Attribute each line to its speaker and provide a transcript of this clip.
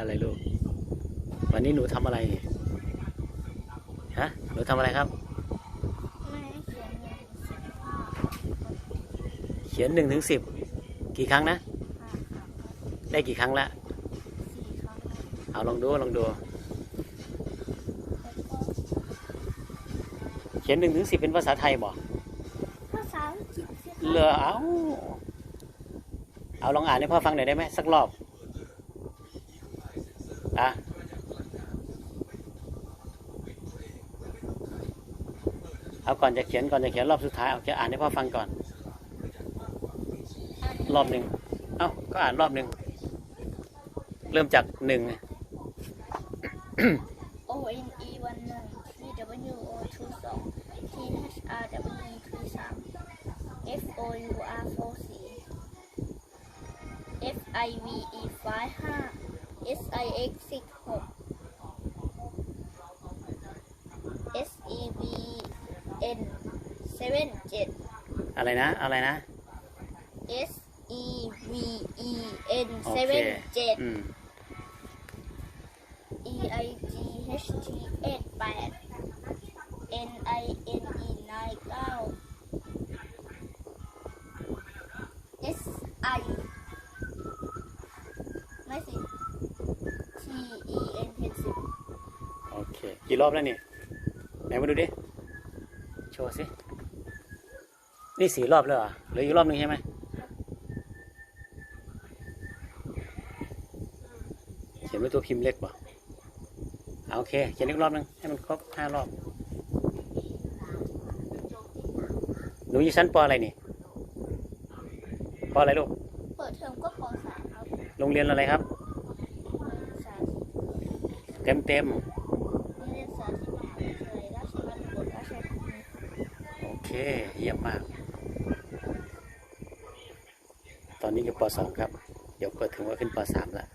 Speaker 1: อะไรลูก วันนี้หนูทำอะไรเนี่ยฮะหนูทำอะไรครับ
Speaker 2: ไม่ให้เขียนเงินสิบห้า
Speaker 1: เขียนหนึ่งถึงสิบกี่ครั้งนะ
Speaker 2: ค่ะ
Speaker 1: ได้กี่ครั้งละ
Speaker 2: สี่ครั้ง
Speaker 1: เอาลองดูลองดู
Speaker 2: แล้วก็
Speaker 1: เขียนหนึ่งถึงสิบเป็นภาษาไทยบ่
Speaker 2: ภาษาอังกฤษสิ
Speaker 1: เหรอเอาเอาลองอ่านให้พ่อฟังหน่อยได้ไหมสักรอบะเอาก่อนจะเขียนก่อนจะเขียนรอบสุดท้ายเอาจะอ่านให้พ่อฟังก่อน รอบหนึ่งเอ้าก็อ่านรอบหนึ่งเริ่มจากหนึ่ง
Speaker 2: O N E วันหนึ่ง T W O ทูสอง T H R W ทูสาม F O U R โฟสี่ F I V E ไฟห้า S I X สิบหก S E V N เซเว่นเจ็ด
Speaker 1: อะไรนะ อะไรนะ
Speaker 2: S E V E N
Speaker 1: โอ
Speaker 2: เซ
Speaker 1: เค
Speaker 2: เว่นเจ็ด
Speaker 1: อืม
Speaker 2: E I G H T เอ็ดแปด N I N กี่
Speaker 1: รอบแล้วนี่ไหนมาดูดิโชว์สินี่สี่รอบแล้วเหรอเหลืออีกรอบหนึ่งใช่ไหมเขียนไว้ตัวพิมพ์เล็กป่ะเอาโอเคเขียนอีกรอบหนึงให้มันครบห้ารอบหนูอยู่ชั้นปอะไรนี่ปอะไรลูก
Speaker 2: เปิดเทอมก็ปสามครับ
Speaker 1: โรงเรียนอะไรครับ
Speaker 2: สาธิต
Speaker 1: เต็มเต็ม
Speaker 2: เรียนสาธิตมหาวิทยาลัยราชภัฏอุบลราชธานี
Speaker 1: โอ เคเยี่ยมมาก ตอนนี้อยู่ป .2 ครับ เดี๋ยวเปิดถึงว่าขึ้นป .3 แล้ว